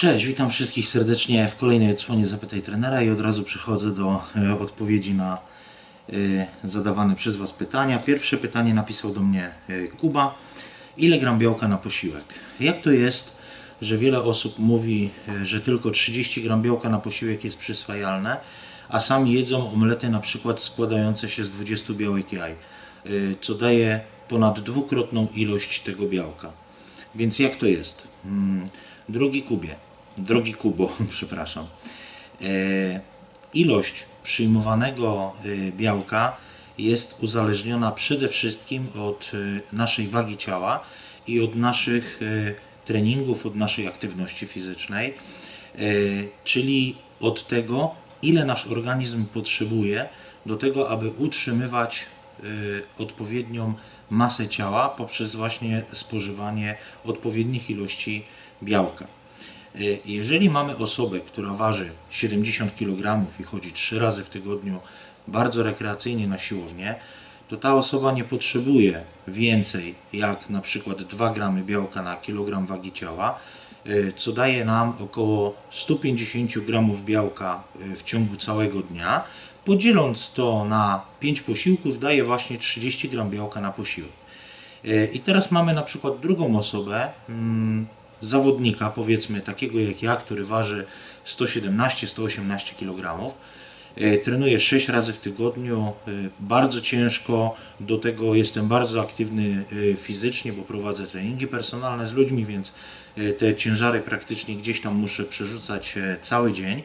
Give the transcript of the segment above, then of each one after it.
Cześć, witam wszystkich serdecznie w kolejnej odsłonie Zapytaj Trenera i od razu przechodzę do e, odpowiedzi na e, zadawane przez Was pytania. Pierwsze pytanie napisał do mnie e, Kuba. Ile gram białka na posiłek? Jak to jest, że wiele osób mówi, że tylko 30 gram białka na posiłek jest przyswajalne, a sami jedzą omlety na przykład składające się z 20 białek jaj, co daje ponad dwukrotną ilość tego białka. Więc jak to jest? Mm, Drogi Kubie, drogi Kubo, przepraszam. E, ilość przyjmowanego e, białka jest uzależniona przede wszystkim od e, naszej wagi ciała i od naszych treningów, od naszej aktywności fizycznej, czyli od tego, ile nasz organizm potrzebuje do tego, aby utrzymywać odpowiednią masę ciała poprzez właśnie spożywanie odpowiednich ilości białka. E, Jeżeli mamy osobę, która waży 70 kg i chodzi 3 razy w tygodniu bardzo rekreacyjnie na siłownię, to ta osoba nie potrzebuje więcej jak na przykład 2 gramy białka na kilogram wagi ciała, e, co daje nam około 150 gramów białka e, w ciągu całego dnia. Podzieląc to na 5 posiłków daje właśnie 30 gram białka na posiłek. I teraz mamy na przykład drugą osobę, mm, zawodnika, powiedzmy takiego jak ja, który waży 117-118 kg. Trenuję 6 razy w tygodniu, e, bardzo ciężko, do tego jestem bardzo aktywny e, fizycznie, bo prowadzę treningi personalne z ludźmi, więc e, te ciężary praktycznie gdzieś tam muszę przerzucać cały dzień.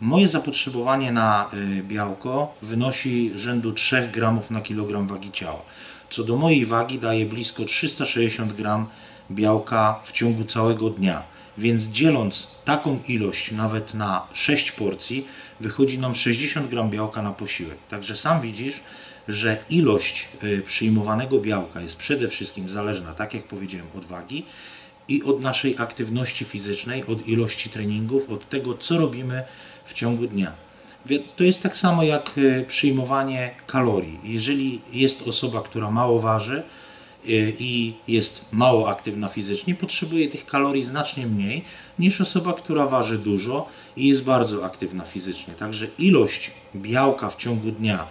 Moje zapotrzebowanie na białko wynosi rzędu 3 gramów na kilogram wagi ciała, co do mojej wagi daje blisko 360 gram białka w ciągu całego dnia. Więc dzieląc taką ilość nawet na 6 porcji, wychodzi nam 60 gram białka na posiłek. Także sam widzisz, że ilość y, przyjmowanego białka jest przede wszystkim zależna, tak jak powiedziałem, od wagi i od naszej aktywności fizycznej, od ilości treningów, od tego, co robimy w ciągu dnia. To jest tak samo jak y, przyjmowanie kalorii. Jeżeli jest osoba, która mało waży, i jest mało aktywna fizycznie, potrzebuje tych kalorii znacznie mniej niż osoba, która waży dużo i jest bardzo aktywna fizycznie. Także ilość białka w ciągu dnia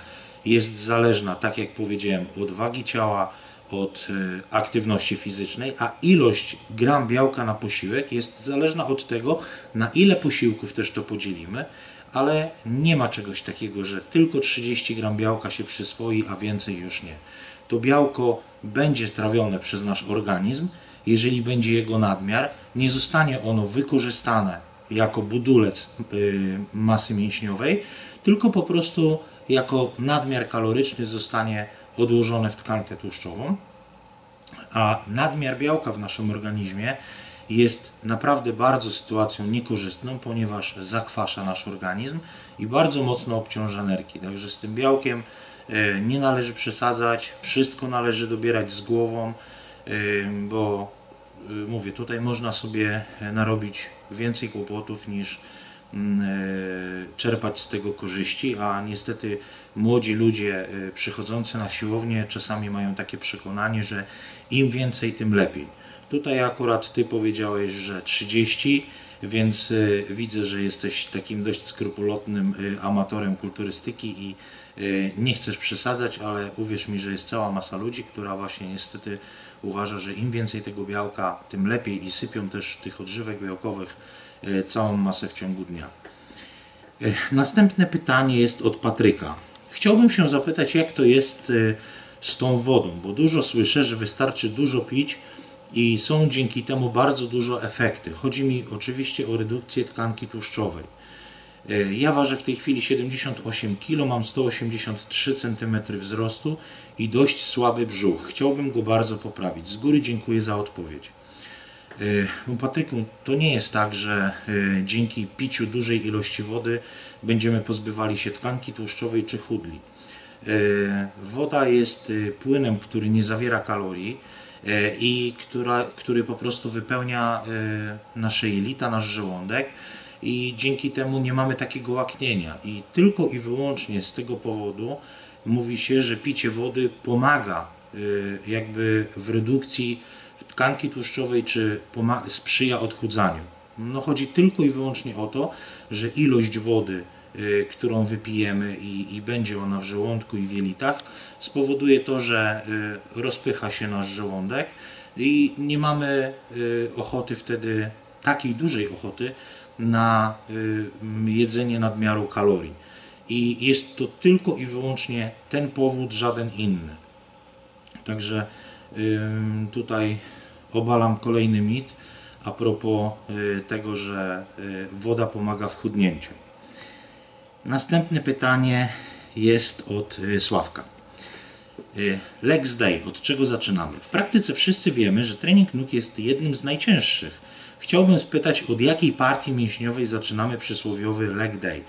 jest zależna, tak jak powiedziałem, od wagi ciała, od y, aktywności fizycznej, a ilość gram białka na posiłek jest zależna od tego, na ile posiłków też to podzielimy, ale nie ma czegoś takiego, że tylko 30 gram białka się przyswoi, a więcej już nie. To białko będzie trawione przez nasz organizm, jeżeli będzie jego nadmiar, nie zostanie ono wykorzystane jako budulec y, masy mięśniowej, tylko po prostu jako nadmiar kaloryczny zostanie odłożone w tkankę tłuszczową a nadmiar białka w naszym organizmie jest naprawdę bardzo sytuacją niekorzystną, ponieważ zakwasza nasz organizm i bardzo mocno obciąża nerki. Także z tym białkiem e, nie należy przesadzać, wszystko należy dobierać z głową, e, bo e, mówię, tutaj można sobie narobić więcej kłopotów niż mm, czerpać z tego korzyści, a niestety młodzi ludzie przychodzący na siłownię czasami mają takie przekonanie, że im więcej, tym lepiej. Tutaj akurat Ty powiedziałeś, że 30, więc e, widzę, że jesteś takim dość skrupulatnym e, amatorem kulturystyki i e, nie chcesz przesadzać, ale uwierz mi, że jest cała masa ludzi, która właśnie niestety uważa, że im więcej tego białka, tym lepiej i sypią też tych odżywek białkowych całą masę w ciągu dnia. Następne pytanie jest od Patryka. Chciałbym się zapytać, jak to jest z tą wodą, bo dużo słyszę, że wystarczy dużo pić i są dzięki temu bardzo dużo efekty. Chodzi mi oczywiście o redukcję tkanki tłuszczowej. E, Ja ważę w tej chwili 78 kg, mam 183 cm wzrostu i dość słaby brzuch. Chciałbym go bardzo poprawić. Z góry dziękuję za odpowiedź. E, no Patryku, to nie jest tak, że e, dzięki piciu dużej ilości wody będziemy pozbywali się tkanki tłuszczowej czy chudli. Woda jest płynem, który nie zawiera kalorii i która, który po prostu wypełnia e, nasze jelita, nasz żołądek i dzięki temu nie mamy takiego łaknienia. I tylko i wyłącznie z tego powodu mówi się, że picie wody pomaga e, jakby w redukcji tkanki tłuszczowej, czy sprzyja odchudzaniu. No chodzi tylko i wyłącznie o to, że ilość wody, którą wypijemy i, i będzie ona w żołądku i w jelitach, spowoduje to, że y, rozpycha się nasz żołądek i nie mamy y, ochoty wtedy, takiej dużej ochoty na jedzenie nadmiaru kalorii. I jest to tylko i wyłącznie ten powód, żaden inny. Także tutaj obalam kolejny mit a propos y, tego, że y, woda pomaga w chudnięciu. Następne pytanie jest od y, Sławka. Legs day, od czego zaczynamy? W praktyce wszyscy wiemy, że trening nóg jest jednym z najcięższych. Chciałbym spytać, od jakiej partii mięśniowej zaczynamy przysłowiowy leg day?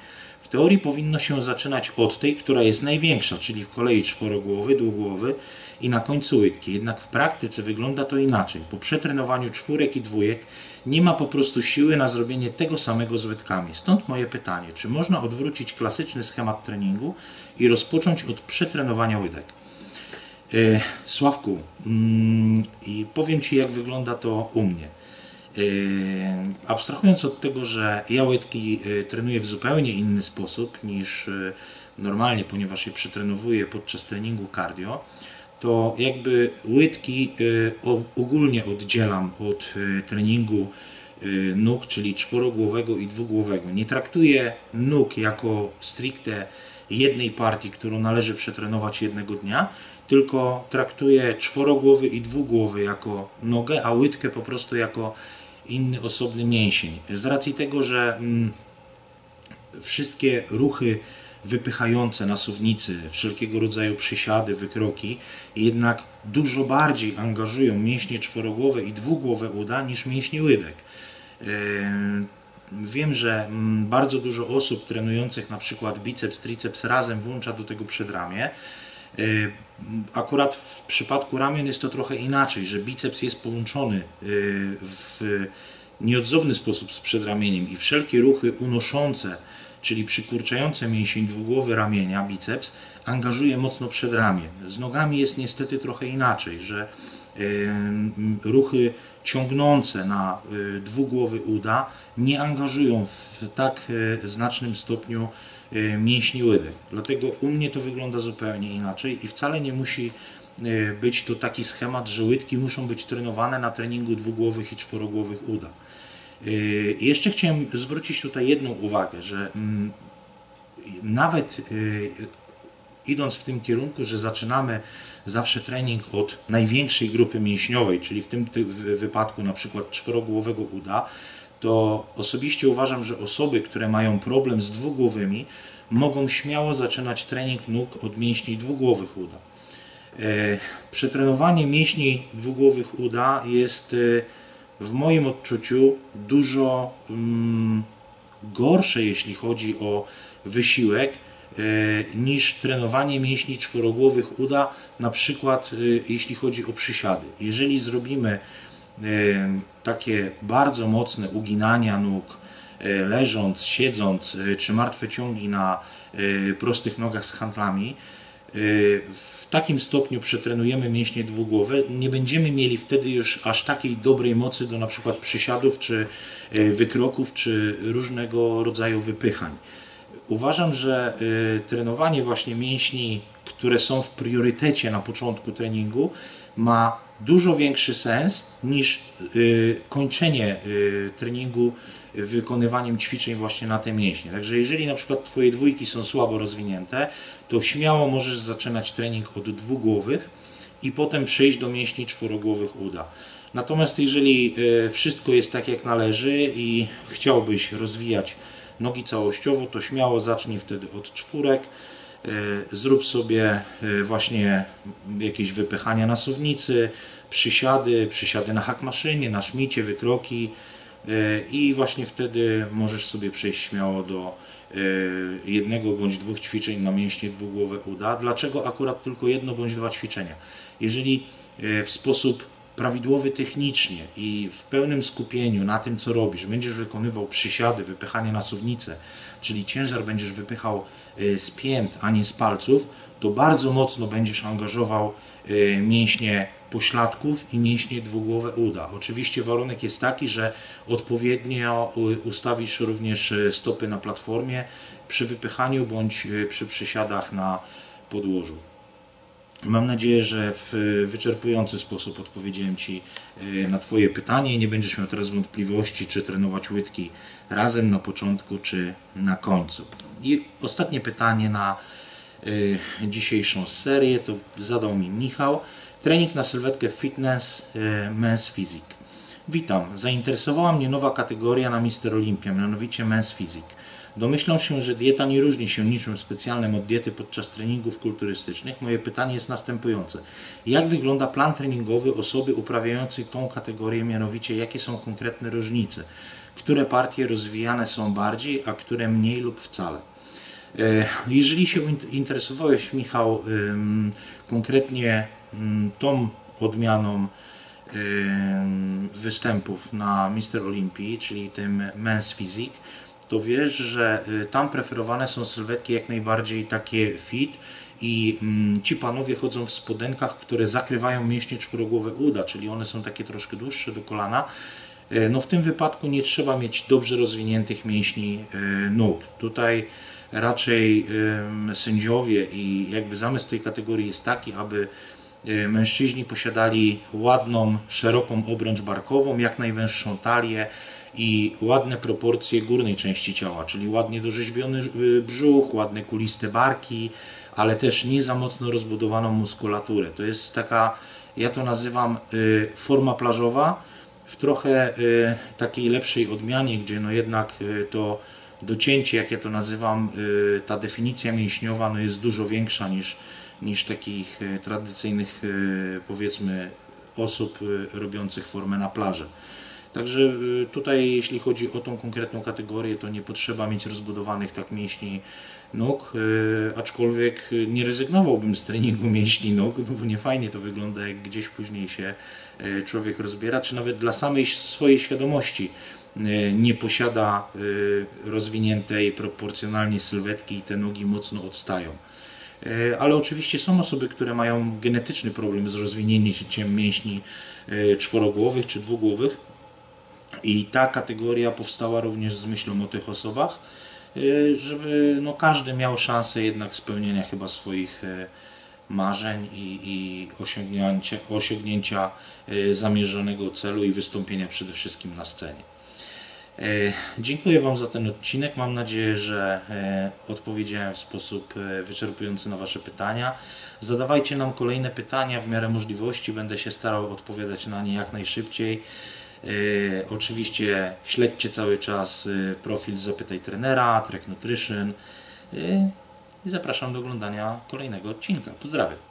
W teorii powinno się zaczynać od tej, która jest największa, czyli w kolei czworogłowy, dwugłowy i na końcu łydki. Jednak w praktyce wygląda to inaczej. Po przetrenowaniu czwórek i dwójek nie ma po prostu siły na zrobienie tego samego z łydkami. Stąd moje pytanie, czy można odwrócić klasyczny schemat treningu i rozpocząć od przetrenowania łydek? Yy, Sławku, yy, i powiem Ci, jak wygląda to u mnie. Yy, abstrahując od tego, że ja łydki yy, trenuję w zupełnie inny sposób niż yy, normalnie, ponieważ je przetrenowuję podczas treningu cardio, to jakby łydki ogólnie oddzielam od treningu nóg, czyli czworogłowego i dwugłowego. Nie traktuję nóg jako stricte jednej partii, którą należy przetrenować jednego dnia, tylko traktuję czworogłowy i dwugłowy jako nogę, a łydkę po prostu jako inny osobny mięsień. Z racji tego, że mm, wszystkie ruchy wypychające na suwnicy, wszelkiego rodzaju przysiady, wykroki, jednak dużo bardziej angażują mięśnie czworogłowe i dwugłowe uda niż mięśnie łydek. Wiem, że mm, bardzo dużo osób trenujących na przykład biceps, triceps razem włącza do tego przedramię. Y, akurat w przypadku ramion jest to trochę inaczej, że biceps jest połączony y, w nieodzowny sposób z przedramieniem i wszelkie ruchy unoszące, czyli przykurczające mięsień dwugłowy ramienia, biceps, angażuje mocno przedramię. Z nogami jest niestety trochę inaczej, że y, ruchy ciągnące na dwugłowy uda nie angażują w tak znacznym stopniu mięśni łydek. Dlatego u mnie to wygląda zupełnie inaczej i wcale nie musi e, być to taki schemat, że łydki muszą być trenowane na treningu dwugłowych i czworogłowych uda. E, jeszcze chciałem zwrócić tutaj jedną uwagę, że mm, nawet idąc w tym kierunku, że zaczynamy zawsze trening od największej grupy mięśniowej, czyli w tym wypadku na przykład czworogłowego uda, to osobiście uważam, że osoby, które mają problem z dwugłowymi, mogą śmiało zaczynać trening nóg od mięśni dwugłowych uda. E, przetrenowanie mięśni dwugłowych uda jest e, w moim odczuciu dużo mm, gorsze, jeśli chodzi o wysiłek, e, niż trenowanie mięśni czworogłowych uda, na przykład jeśli chodzi o przysiady. Jeżeli zrobimy takie bardzo mocne uginania nóg, e, leżąc, siedząc, e, czy martwe ciągi na e, prostych nogach z handlami, w takim stopniu przetrenujemy mięśnie dwugłowe, nie będziemy mieli wtedy już aż takiej dobrej mocy do na przykład przysiadów, czy wykroków, czy różnego rodzaju wypychań. Uważam, że trenowanie właśnie mięśni, które są w priorytecie na początku treningu, ma dużo większy sens niż y, kończenie y, treningu wykonywaniem ćwiczeń właśnie na te mięśnie. Także jeżeli na przykład Twoje dwójki są słabo rozwinięte, to śmiało możesz zaczynać trening od dwugłowych i potem przejść do mięśni czworogłowych uda. Natomiast jeżeli y, wszystko jest tak jak należy i chciałbyś rozwijać nogi całościowo, to śmiało zacznij wtedy od czwórek, E, zrób sobie e, właśnie jakieś wypychania na suwnicy, przysiady, przysiady na hakmaszynie, na szmicie, wykroki e, i właśnie wtedy możesz sobie przejść śmiało do jednego bądź dwóch ćwiczeń na mięśnie dwugłowe uda. Dlaczego akurat tylko jedno bądź dwa ćwiczenia? Jeżeli w sposób prawidłowy technicznie i w pełnym skupieniu na tym, co robisz, będziesz wykonywał przysiady, wypychanie na suwnicę, czyli ciężar będziesz wypychał y, z pięt, a nie z palców, to bardzo mocno będziesz angażował y, mięśnie pośladków i mięśnie dwugłowe uda. Oczywiście warunek jest taki, że odpowiednio y, ustawisz również stopy na platformie przy wypychaniu bądź przy przysiadach na podłożu. Mam nadzieję, że w wyczerpujący sposób odpowiedziałem Ci y, na Twoje pytanie i nie będziesz miał teraz wątpliwości, czy trenować łydki razem na początku, czy na końcu. I ostatnie pytanie na y, dzisiejszą serię to zadał mi Michał. Trening na sylwetkę fitness y, Men's Physique. Witam. Zainteresowała mnie nowa kategoria na Mister Olympia, mianowicie Men's Physique. Domyślam się, że dieta nie różni się niczym specjalnym od diety podczas treningów kulturystycznych. Moje pytanie jest następujące. Jak wygląda plan treningowy osoby uprawiającej tą kategorię, mianowicie jakie są konkretne różnice? Które partie rozwijane są bardziej, a które mniej lub wcale? E, Jeżeli się interesowałeś, Michał, konkretnie tą odmianą występów na Mister Olympii, czyli tym Men's Physique, to wiesz, że y, tam preferowane są sylwetki jak najbardziej takie fit i mm, ci panowie chodzą w spodenkach, które zakrywają mięśnie czworogłowe uda, czyli one są takie troszkę dłuższe do kolana. Y, No w tym wypadku nie trzeba mieć dobrze rozwiniętych mięśni y, nóg. Tutaj raczej sędziowie i jakby zamysł tej kategorii jest taki, aby mężczyźni posiadali ładną, szeroką obręcz barkową, jak najwęższą talię i ładne proporcje górnej części ciała, czyli ładnie dorzeźbiony y, brzuch, ładne kuliste barki, ale też nie za mocno rozbudowaną muskulaturę. To jest taka, ja to nazywam y, forma plażowa w trochę y, takiej lepszej odmianie, gdzie no jednak to docięcie, jak ja to nazywam, ta definicja mięśniowa no jest dużo większa niż, niż takich tradycyjnych powiedzmy osób robiących formę na plaży. Także y, tutaj, jeśli chodzi o tą konkretną kategorię, to nie potrzeba mieć rozbudowanych tak mięśni nóg, y, aczkolwiek y, nie rezygnowałbym z treningu mięśni nóg, no bo nie fajnie to wygląda, jak gdzieś później się człowiek rozbiera, czy nawet dla samej swojej świadomości nie posiada rozwiniętej proporcjonalnie sylwetki i te nogi mocno odstają. Ale oczywiście są osoby, które mają genetyczny problem z rozwinięciem mięśni czworogłowych czy dwugłowych i ta kategoria powstała również z myślą o tych osobach, e, żeby no, każdy miał szansę jednak spełnienia chyba swoich e, marzeń i, i osiągnięcia, osiągnięcia e, zamierzonego celu i wystąpienia przede wszystkim na scenie. Dziękuję Wam za ten odcinek. Mam nadzieję, że odpowiedziałem w sposób wyczerpujący na Wasze pytania. Zadawajcie nam kolejne pytania w miarę możliwości. Będę się starał odpowiadać na nie jak najszybciej. E, Oczywiście śledźcie cały czas e, profil Zapytaj Trenera, Trek Nutrition e, i zapraszam do oglądania kolejnego odcinka. Pozdrawiam.